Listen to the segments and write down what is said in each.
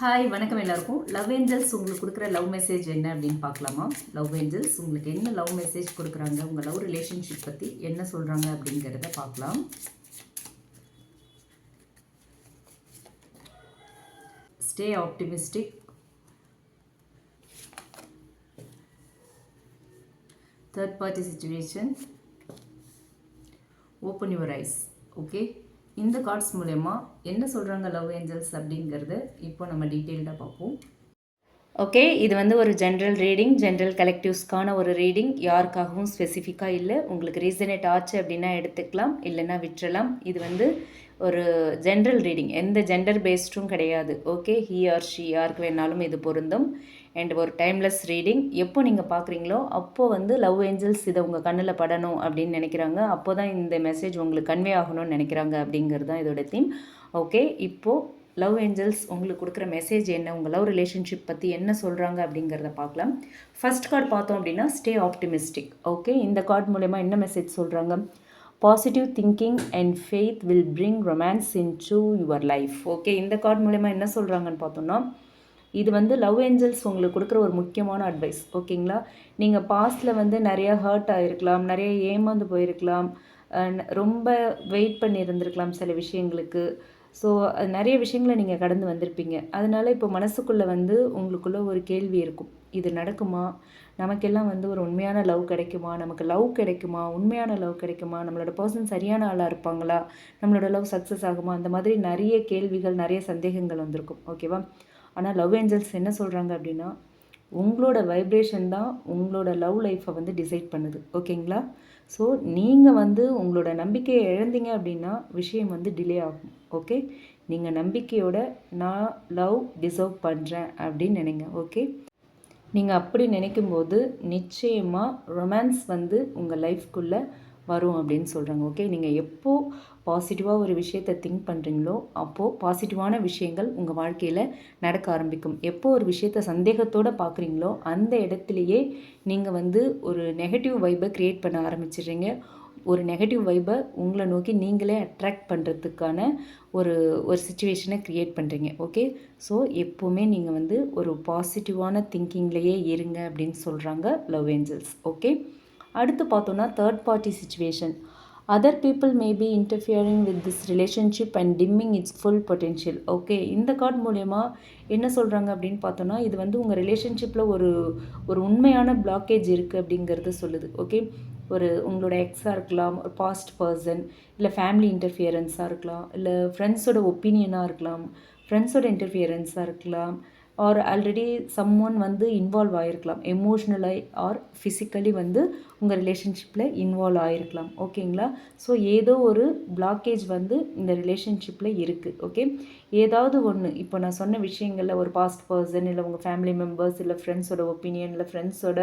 Hi வணக்கம் எல்லாருக்கும். Love angels உங்களுக்கு கொடுக்குற லவ் மெசேஜ் என்ன அப்படின்னு பார்க்கலாமா? லவ் ஏஞ்சல்ஸ் உங்களுக்கு என்ன லவ் மெசேஜ் கொடுக்குறாங்க? உங்கள் லவ் ரிலேஷன்ஷிப் பற்றி என்ன சொல்கிறாங்க அப்படிங்கிறத பார்க்கலாம். Stay optimistic third party situation open your eyes okay இந்த கார்ட்ஸ் மூலயமா என்ன சொல்கிறாங்க லவ் ஏஞ்சல்ஸ் அப்படிங்கிறது இப்போ நம்ம டீட்டெயில்டாக பார்ப்போம். ஓகே இது வந்து ஒரு ஜென்ரல் ரீடிங் ஜென்ரல் கலெக்டிவ்ஸ்க்கான ஒரு ரீடிங் யாருக்காகவும் ஸ்பெசிஃபிக்காக இல்லை. உங்களுக்கு ரீசனேட் ஆச்சு அப்படின்னா எடுத்துக்கலாம் இல்லைன்னா விட்டுறலாம். இது வந்து ஒரு ஜென்ரல் ரீடிங் எந்த ஜெண்டர் பேஸ்டும் கிடையாது. ஓகே ஹி ஆர் ஷி யாருக்கு வேணாலும் இது பொருந்தும். அண்ட் ஒரு டைம்லெஸ் ரீடிங் எப்போ நீங்கள் பார்க்குறீங்களோ அப்போது வந்து லவ் ஏஞ்சல்ஸ் இதை உங்கள் கண்ணில் படணும் அப்படின்னு நினைக்கிறாங்க. அப்போ தான் இந்த மெசேஜ் உங்களுக்கு கன்வே ஆகணும்னு நினைக்கிறாங்க அப்படிங்கிறது தான் இதோட தீம் ஓகே இப்போது லவ் ஏஞ்சல்ஸ் உங்களுக்கு கொடுக்குற மெசேஜ் என்ன? உங்கள் லவ் ரிலேஷன்ஷிப் பற்றி என்ன சொல்கிறாங்க அப்படிங்கிறத பார்க்கலாம். ஃபர்ஸ்ட் கார்டு பார்த்தோம் அப்படின்னா ஸ்டே ஆப்டிமிஸ்டிக் ஓகே இந்த கார்டு மூலயமா என்ன மெசேஜ் சொல்கிறாங்க positive thinking and faith will bring romance into your life okay இந்த கார்டு மூலயமா என்ன சொல்கிறாங்கன்னு பார்த்தோம்னா இது வந்து லவ் ஏஞ்சல்ஸ் உங்களுக்கு கொடுக்குற ஒரு முக்கியமான அட்வைஸ் ஓகேங்களா? நீங்கள் பாஸ்டில் வந்து நிறைய ஹர்ட் ஆகிருக்கலாம் நிறைய ஏமாந்து போயிருக்கலாம் ரொம்ப வெயிட் பண்ணி இருந்திருக்கலாம் சில விஷயங்களுக்கு. ஸோ அது நிறைய விஷயங்களை நீங்கள் கடந்து வந்திருப்பீங்க. அதனால் இப்போ மனசுக்குள்ளே வந்து உங்களுக்குள்ளே ஒரு கேள்வி இருக்கும். இது நடக்குமா? நமக்கெல்லாம் வந்து ஒரு உண்மையான லவ் கிடைக்குமா? நமக்கு லவ் கிடைக்குமா? உண்மையான லவ் கிடைக்குமா? நம்மளோட பர்சன் சரியான ஆளாக இருப்பாங்களா? நம்மளோட லவ் சக்ஸஸ் ஆகுமா? அந்த மாதிரி நிறைய கேள்விகள் நிறைய சந்தேகங்கள் வந்திருக்கும். ஓகேவா ஆனால் லவ் ஏஞ்சல்ஸ் என்ன சொல்கிறாங்க அப்படின்னா உங்களோட வைப்ரேஷன் தான் உங்களோட லவ் லைஃப்பை வந்து டிசைட் பண்ணுது. ஓகேங்களா ஸோ நீங்கள் வந்து உங்களோட நம்பிக்கையை இழந்தீங்க அப்படின்னா விஷயம் வந்து டிலே ஆகும். ஓகே நீங்கள் நம்பிக்கையோட நான் லவ் டிசர்வ் பண்ணுறேன் அப்படின்னு நினைங்க. ஓகே நீங்கள் அப்படி நினைக்கும்போது நிச்சயமாக ரொமான்ஸ் வந்து உங்கள் லைஃப்குள்ளே வரும் அப்படின்னு சொல்கிறாங்க ஓகே நீங்கள் எப்போது பாசிட்டிவாக ஒரு விஷயத்தை திங்க் பண்ணுறீங்களோ அப்போது பாசிட்டிவான விஷயங்கள் உங்கள் வாழ்க்கையில் நடக்க ஆரம்பிக்கும். எப்போ ஒரு விஷயத்த சந்தேகத்தோடு பார்க்குறீங்களோ அந்த இடத்துலையே நீங்கள் வந்து ஒரு நெகட்டிவ் வைப்பை க்ரியேட் பண்ண ஆரம்பிச்சிடுறீங்க. ஒரு நெகட்டிவ் வைப்பை உங்களை நோக்கி நீங்களே அட்ராக்ட் பண்ணுறதுக்கான ஒரு ஒரு சுச்சுவேஷனை க்ரியேட் பண்ணுறீங்க ஓகே ஸோ எப்போவுமே நீங்கள் வந்து ஒரு பாசிட்டிவான திங்கிங்லேயே இருங்க அப்படின்னு சொல்கிறாங்க லவ் ஏஞ்சல்ஸ் ஓகே அடுத்து பார்த்தோன்னா third party situation other people may be interfering with this relationship and dimming its full potential okay இந்த கார்டு மூலயமா என்ன சொல்கிறாங்க அப்படின்னு பார்த்தோன்னா இது வந்து உங்கள் ரிலேஷன்ஷிப்பில் ஒரு ஒரு உண்மையான பிளாக்கேஜ் இருக்குது அப்படிங்கிறத சொல்லுது. ஓகே ஒரு உங்களோட எக்ஸாக இருக்கலாம் ஒரு பாஸ்ட் பர்சன் இல்லை ஃபேமிலி இன்டர்ஃபியரன்ஸாக இருக்கலாம் இல்லை ஃப்ரெண்ட்ஸோட ஒப்பீனியனாக இருக்கலாம் ஃப்ரெண்ட்ஸோட இன்டர்ஃபியரன்ஸாக இருக்கலாம் ஆர் ஆல்ரெடி சம் ஒன் வந்து இன்வால்வ் ஆகிருக்கலாம் எமோஷ்னலாக ஆர் ஃபிசிக்கலி வந்து உங்கள் ரிலேஷன்ஷிப்பில் இன்வால்வ் ஆகிருக்கலாம் ஓகேங்களா ஸோ ஏதோ ஒரு பிளாக்கேஜ் வந்து இந்த ரிலேஷன்ஷிப்பில் இருக்குது ஓகே ஏதாவது ஒன்று இப்போ நான் சொன்ன விஷயங்களில் ஒரு பாஸ்ட் பர்சன் இல்லை உங்கள் ஃபேமிலி மெம்பர்ஸ் இல்லை ஃப்ரெண்ட்ஸோட ஒப்பீனியன் இல்லை ஃப்ரெண்ட்ஸோட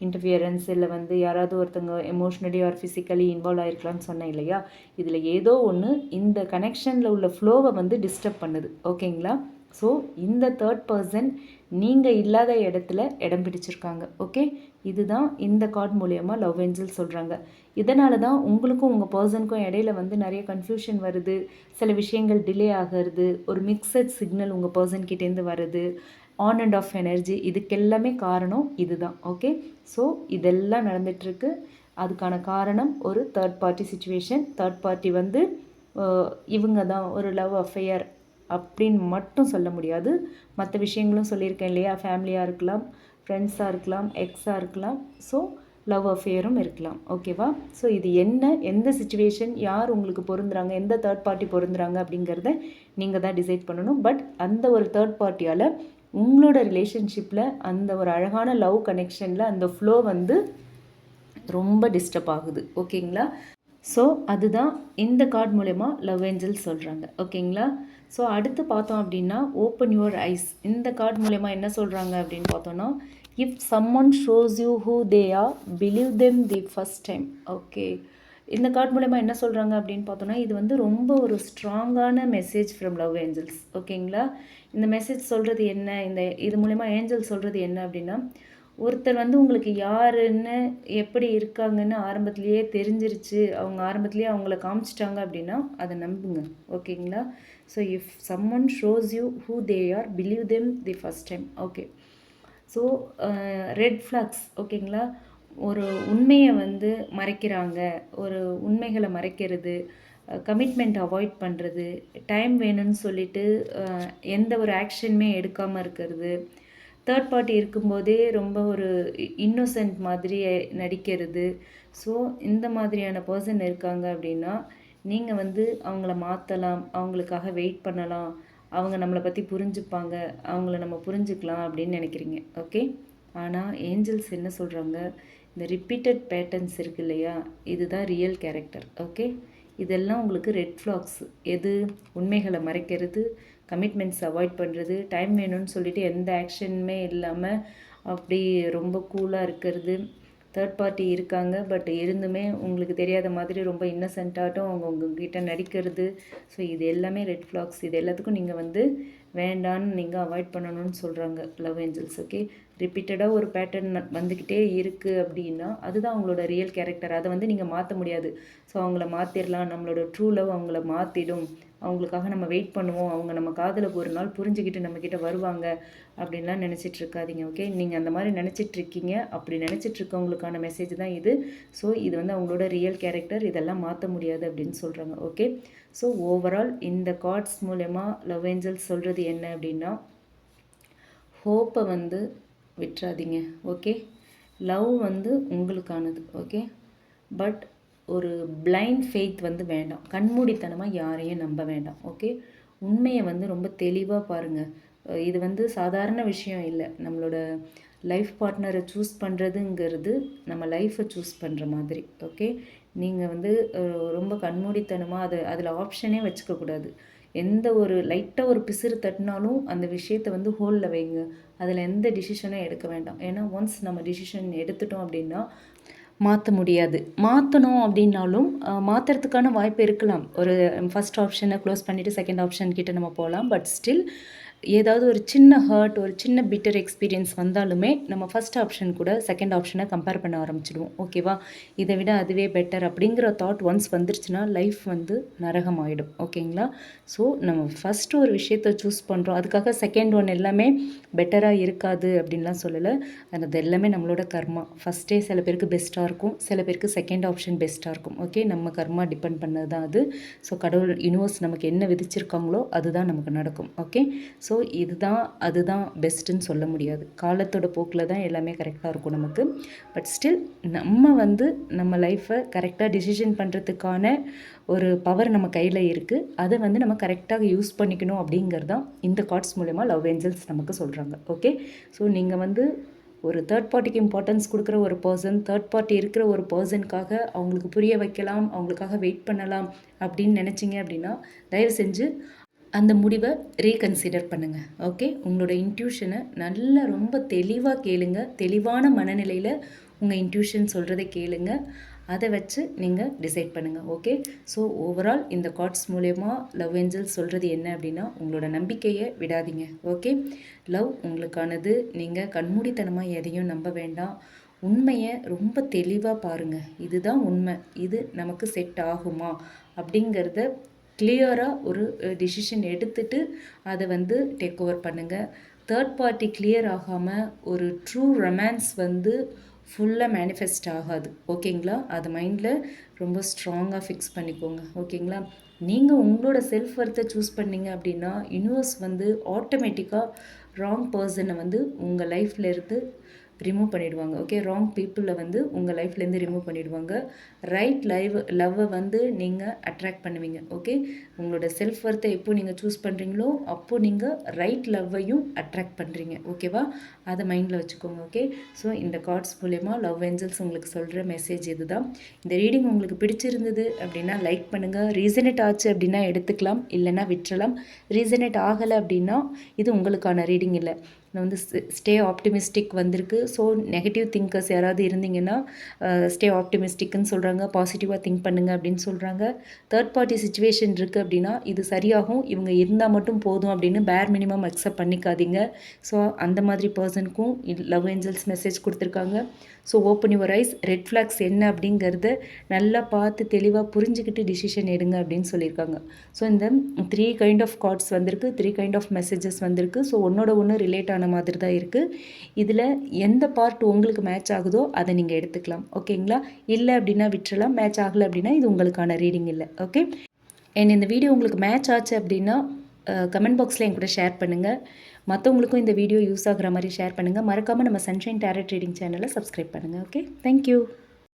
இன்டர்ஃபியரன்ஸ் இல்லை வந்து யாராவது ஒருத்தங்க எமோஷ்னலி ஆர் ஃபிசிக்கலி இன்வால்வ் ஆகிருக்கலாம்னு சொன்னேன் இல்லையா? இதில் ஏதோ ஒன்று இந்த கனெக்ஷனில் உள்ள ஃப்ளோவை வந்து டிஸ்டர்ப் பண்ணுது. ஓகேங்களா ஸோ இந்த தேர்ட் பர்சன் நீங்கள் இல்லாத இடத்துல இடம் பிடிச்சிருக்காங்க ஓகே இதுதான் இந்த கார்டு மூலயமா லவ் ஏஞ்சல் சொல்கிறாங்க இதனால தான் உங்களுக்கும் உங்கள் பர்சனுக்கும் இடையில வந்து நிறைய கன்ஃபியூஷன் வருது சில விஷயங்கள் டிலே ஆகிறது ஒரு மிக்சட் சிக்னல் உங்கள் பர்சன்கிட்டேருந்து வருது ஆன் அண்ட் ஆஃப் எனர்ஜி இதுக்கெல்லாமே காரணம் இதுதான் ஓகே ஸோ இதெல்லாம் நடந்துகிட்ருக்கு அதுக்கான காரணம் ஒரு third party situation third party வந்து இவங்க தான் ஒரு லவ் அஃபையர் அப்படின்னு மட்டும் சொல்ல முடியாது. மற்ற விஷயங்களும் சொல்லியிருக்கேன் இல்லையா? ஃபேமிலியாக இருக்கலாம் ஃப்ரெண்ட்ஸாக இருக்கலாம் எக்ஸாக இருக்கலாம். ஸோ லவ் அஃபேரும் இருக்கலாம். ஓகேவா ஸோ இது என்ன எந்த சுச்சுவேஷன் யார் உங்களுக்கு பொருந்துறாங்க எந்த தேர்ட் பார்ட்டி பொருந்துறாங்க அப்படிங்கிறத நீங்கள் தான் டிசைட் பண்ணணும். பட் அந்த ஒரு தேர்ட் பார்ட்டியால் உங்களோட ரிலேஷன்ஷிப்பில் அந்த ஒரு அழகான லவ் கனெக்ஷனில் அந்த ஃப்ளோ வந்து ரொம்ப டிஸ்டர்ப் ஆகுது. ஓகேங்களா ஸோ அதுதான் இந்த கார்டு மூலயமா லவ் ஏஞ்சல் சொல்கிறாங்க ஓகேங்களா ஸோ அடுத்து பார்த்தோம் அப்படின்னா ஓப்பன் யுவர் ஐஸ் இந்த கார்டு மூலயமா என்ன சொல்கிறாங்க அப்படின்னு பார்த்தோன்னா if someone shows you who they are believe them the first time okay இந்த கார்டு மூலயமா என்ன சொல்கிறாங்க அப்படின்னு பார்த்தோன்னா இது வந்து ரொம்ப ஒரு ஸ்ட்ராங்கான மெசேஜ் ஃப்ரம் லவ் ஏஞ்சல்ஸ் ஓகேங்களா இந்த மெசேஜ் சொல்கிறது என்ன? இந்த இது மூலயமா ஏஞ்சல் சொல்கிறது என்ன அப்படின்னா ஒருத்தர் வந்து உங்களுக்கு யாருன்னு எப்படி இருக்காங்கன்னு ஆரம்பத்துலேயே தெரிஞ்சிருச்சு. அவங்க ஆரம்பத்துலேயே அவங்கள காமிச்சிட்டாங்க அப்படின்னா அதை நம்புங்க. ஓகேங்களா? So if someone shows you who they are believe them the first time okay so red flags ஓகேங்களா? ஒரு உண்மையை வந்து மறைக்கிறாங்க. ஒரு உண்மைகளை மறைக்கிறது. கமிட்மெண்ட் அவாய்ட் பண்ணுறது டைம் வேணும்னு சொல்லிட்டு எந்த ஒரு ஆக்ஷனுமே எடுக்காமல் இருக்கிறது. தேர்ட் பார்ட்டி இருக்கும்போதே ரொம்ப ஒரு இன்னோசென்ட் மாதிரி நடிக்கிறது. ஸோ இந்த மாதிரியான பர்சன் இருக்காங்க அப்படின்னா நீங்கள் வந்து அவங்கள மாற்றலாம் அவங்களுக்காக வெயிட் பண்ணலாம் அவங்க நம்மளை பற்றி புரிஞ்சுப்பாங்க அவங்கள நம்ம புரிஞ்சுக்கலாம் அப்படின்னு நினைக்கிறீங்க. ஓகே ஆனால் ஏஞ்சல்ஸ் என்ன சொல்கிறாங்க இந்த ரிப்பீட்டட் பேட்டர்ன்ஸ் இருக்கு இல்லையா? இதுதான் ரியல் கேரக்டர் ஓகே இதெல்லாம் உங்களுக்கு ரெட் ஃப்ளாக்ஸ் எது? உண்மைகளை மறைக்கிறது கமிட்மெண்ட்ஸ் அவாய்ட் பண்ணுறது டைம் வேணும்னு சொல்லிட்டு எந்த ஆக்ஷனுமே இல்லாமல் அப்படி ரொம்ப கூலாக இருக்கிறது. தேர்ட் பார்ட்டி இருக்காங்க பட் இருந்துமே உங்களுக்கு தெரியாத மாதிரி ரொம்ப இன்னசென்ட்டாட்டும் அவங்க உங்ககிட்ட நடிக்கிறது. ஸோ இது எல்லாமே ரெட் ஃப்ளாக்ஸ் இது எல்லாத்துக்கும் நீங்கள் வந்து வேண்டான்னு நீங்கள் அவாய்ட் பண்ணணும்னு சொல்கிறாங்க லவ் ஏஞ்சல்ஸ் ஓகே ரிப்பீட்டடாக ஒரு பேட்டர்ன் வந்துக்கிட்டே இருக்குது அப்படின்னா அதுதான் அவங்களோட ரியல் கேரக்டர் அதை வந்து நீங்கள் மாற்ற முடியாது. ஸோ அவங்கள மாற்றிடலாம் நம்மளோட ட்ரூ லவ் அவங்கள மாற்றிடும் அவங்களுக்காக நம்ம வெயிட் பண்ணுவோம். அவங்க நம்ம காதில் ஒரு நாள் புரிஞ்சுக்கிட்டு நம்மக்கிட்ட வருவாங்க அப்படின்லாம் நினச்சிட்டு இருக்காதீங்க ஓகே நீங்கள் அந்த மாதிரி நினச்சிட்டு இருக்கீங்க. அப்படி நினச்சிட்டு இருக்கவங்களுக்கான மெசேஜ் தான் இது. ஸோ இது வந்து அவங்களோட ரியல் கேரக்டர் இதெல்லாம் மாற்ற முடியாது அப்படின்னு சொல்கிறாங்க ஓகே ஸோ ஓவரால் இந்த கார்ட்ஸ் மூலயமா லவ் ஏஞ்சல்ஸ் சொல்கிறது என்ன அப்படின்னா ஹோப்பை வந்து விட்டுறாதீங்க ஓகே லவ் வந்து உங்களுக்கானது ஓகே பட் ஒரு பிளைண்ட் ஃபெய்த் வந்து வேண்டாம். கண்மூடித்தனமாக யாரையும் நம்ப வேண்டாம் ஓகே உண்மையை வந்து ரொம்ப தெளிவாக பாருங்கள் இது வந்து சாதாரண விஷயம் இல்லை. நம்மளோட லைஃப் பார்ட்னரை சூஸ் பண்ணுறதுங்கிறது நம்ம லைஃப்பை சூஸ் பண்ணுற மாதிரி ஓகே நீங்கள் வந்து ரொம்ப கண்மூடித்தனமாக அது அதில் ஆப்ஷனே வச்சுக்கக்கூடாது எந்த ஒரு லைட்டாக ஒரு பிசிறு தட்டினாலும் அந்த விஷயத்தை வந்து ஹோலில் வைங்க. அதில் எந்த டிசிஷனும் எடுக்க வேண்டாம். ஏன்னா ஒன்ஸ் நம்ம டிசிஷன் எடுத்துட்டோம் அப்படின்னா மாற்ற முடியாது. மாற்றணும் அப்படின்னாலும் மாற்றுறதுக்கான வாய்ப்பு இருக்கலாம். ஒரு ஃபஸ்ட் ஆப்ஷனை க்ளோஸ் பண்ணிவிட்டு செகண்ட் ஆப்ஷன் கிட்டே நம்ம போகலாம். பட் ஸ்டில் ஏதாவது ஒரு சின்ன ஹர்ட் ஒரு சின்ன பிட்டர் எக்ஸ்பீரியன்ஸ் வந்தாலுமே நம்ம ஃபஸ்ட் ஆப்ஷன் கூட செகண்ட் ஆப்ஷனை கம்பேர் பண்ண ஆரம்பிச்சிடுவோம். ஓகேவா இதை விட அதுவே பெட்டர் அப்படிங்கிற தாட் ஒன்ஸ் வந்துருச்சுன்னா லைஃப் வந்து நரகம் ஆகிடும் ஓகேங்களா ஸோ நம்ம ஃபஸ்ட்டு ஒரு விஷயத்தை சூஸ் பண்ணுறோம் அதுக்காக செகண்ட் ஒன் எல்லாமே பெட்டராக இருக்காது அப்படின்லாம் சொல்லலை. அது எல்லாமே நம்மளோட கர்மா. ஃபஸ்ட்டே சில பேருக்கு பெஸ்ட்டாக இருக்கும். சில பேருக்கு செகண்ட் ஆப்ஷன் பெஸ்ட்டாக இருக்கும். ஓகே நம்ம கர்மா டிபெண்ட் பண்ணது தான் அது. ஸோ கடவுள் யூனிவர்ஸ் நமக்கு என்ன விதிச்சிருக்காங்களோ அதுதான் நமக்கு நடக்கும். ஓகே ஸோ ஸோ இதுதான் அதுதான் பெஸ்ட்டுன்னு சொல்ல முடியாது. காலத்தோட போக்கில் தான் எல்லாமே கரெக்டாக இருக்கும் நமக்கு. பட் ஸ்டில் நம்ம வந்து நம்ம லைஃப்பை கரெக்டாக டிசிஷன் பண்ணுறதுக்கான ஒரு பவர் நம்ம கையில் இருக்குது அதை வந்து நம்ம கரெக்டாக யூஸ் பண்ணிக்கணும் அப்படிங்கிறது தான் இந்த கார்ட்ஸ் மூலயமா லவ் ஏஞ்சல்ஸ் நமக்கு சொல்கிறாங்க ஓகே ஸோ நீங்கள் வந்து ஒரு தேர்ட் பார்ட்டிக்கு இம்பார்ட்டன்ஸ் கொடுக்குற ஒரு பர்சன் தேர்ட் பார்ட்டி இருக்கிற ஒரு பர்சனுக்காக அவங்களுக்கு புரிய வைக்கலாம் அவங்களுக்காக வெயிட் பண்ணலாம் அப்படின்னு நினச்சிங்க அப்படின்னா தயவு செஞ்சு அந்த முடிவை ரீகன்சிடர் பண்ணுங்கள் ஓகே உங்களோட இன்ட்யூஷனை நல்லா ரொம்ப தெளிவாக கேளுங்க. தெளிவான மனநிலையில் உங்கள் இன்ட்யூஷன் சொல்கிறத கேளுங்க. அதை வச்சு நீங்கள் டிசைட் பண்ணுங்கள் ஓகே ஸோ ஓவரால் இந்த கார்ட்ஸ் மூலயமா லவ் ஏஞ்சல்ஸ் சொல்கிறது என்ன அப்படின்னா உங்களோட நம்பிக்கையை விடாதீங்க ஓகே லவ் உங்களுக்கானது. நீங்கள் கண்மூடித்தனமாக எதையும் நம்ப வேண்டாம். உண்மையை ரொம்ப தெளிவாக பாருங்கள் இதுதான் உண்மை. இது நமக்கு செட் ஆகுமா? அப்படிங்கிறத கிளியராக ஒரு டிசிஷன் எடுத்துட்டு அதை வந்து டேக் ஓவர் பண்ணுங்கள் தேர்ட் பார்ட்டி கிளியர் ஆகாமல் ஒரு ட்ரூ ரொமான்ஸ் வந்து ஃபுல்லாக மேனிஃபெஸ்ட் ஆகாது. ஓகேங்களா? அது மைண்டில் ரொம்ப ஸ்ட்ராங்காக ஃபிக்ஸ் பண்ணிக்கோங்க. ஓகேங்களா? நீங்கள் உங்களோட செல்ஃப் ஒர்த்தை சூஸ் பண்ணிங்க அப்படின்னா யூனிவர்ஸ் வந்து ஆட்டோமேட்டிக்காக ராங் பர்சனை வந்து உங்கள் லைஃப்ல இருந்து ரிமூவ் பண்ணிவிடுவாங்க ஓகே ராங் பீப்புளை வந்து உங்கள் லைஃப்லேருந்து ரிமூவ் பண்ணிவிடுவாங்க ரைட் லைவ் லவ்வை வந்து நீங்கள் அட்ராக்ட் பண்ணுவீங்க. ஓகே உங்களோட செல்ஃப் ஒர்த்தை எப்போ நீங்கள் சூஸ் பண்ணுறீங்களோ அப்போ நீங்கள் ரைட் லவ்வையும் அட்ராக்ட் பண்ணுறீங்க ஓகேவா அதை மைண்டில் வச்சுக்கோங்க. ஓகே ஸோ இந்த கார்ட்ஸ் மூலயமா லவ் ஏஞ்சல்ஸ் உங்களுக்கு சொல்கிற மெசேஜ் இதுதான். இந்த ரீடிங் உங்களுக்கு பிடிச்சிருந்தது அப்படின்னா லைக் பண்ணுங்கள் ரீசனேட் ஆச்சு அப்படின்னா எடுத்துக்கலாம். இல்லைன்னா விட்டுறலாம். ரீசனேட் ஆகலை அப்படின்னா இது உங்களுக்கான ரீடிங் இல்லை. வந்து ஸ்டே ஆப்டிமிஸ்டிக் வந்திருக்கு. ஸோ நெகட்டிவ் திங்கர்ஸ் யாராவது இருந்தீங்கன்னா ஸ்டே ஆப்டிமிஸ்டிக்னு சொல்கிறாங்க பாசிட்டிவாக திங்க் பண்ணுங்க அப்படின்னு சொல்கிறாங்க தேர்ட் பார்ட்டி சுச்சுவேஷன் இருக்குது அப்படின்னா இது சரியாகும். இவங்க இருந்தால் மட்டும் போதும் அப்படின்னு பேர் மினிமம் அக்செப்ட் பண்ணிக்காதீங்க. ஸோ அந்த மாதிரி பர்சனுக்கும் லவ் ஏஞ்சல்ஸ் மெசேஜ் கொடுத்துருக்காங்க. So open your eyes red flags என்ன அப்படிங்கிறத நல்லா பார்த்து தெளிவாக புரிஞ்சுக்கிட்டு டிசிஷன் எடுங்க அப்படின்னு சொல்லியிருக்காங்க. ஸோ இந்த த்ரீ கைண்ட் ஆஃப் கார்ட்ஸ் வந்திருக்கு. த்ரீ கைண்ட் ஆஃப் மெசேஜஸ் வந்திருக்கு. ஸோ ஒன்னோட ஒன்று ரிலேட் ஆன மாதிரி தான் இருக்குது இதில் எந்த பார்ட் உங்களுக்கு மேட்ச் ஆகுதோ அதை நீங்கள் எடுத்துக்கலாம். ஓகேங்களா? இல்லை அப்படின்னா விட்டுறலாம். மேட்ச் ஆகலை அப்படின்னா இது உங்களுக்கான ரீடிங் இல்லை. ஓகே? அண்ட் இந்த வீடியோ உங்களுக்கு மேட்ச் ஆச்சு அப்படின்னா கமெண்ட் பாக்ஸில் என் கூட ஷேர் பண்ணுங்கள் மற்றவங்களுக்கும் இந்த வீடியோ யூஸ் ஆகுற மாதிரி ஷேர் பண்ணுங்கள் மறக்காமல் நம்ம சன்ஷைன் டேரட் ரீடிங் சேனலை சப்ஸ்கிரைப் பண்ணுங்கள் ஓகே? Thank you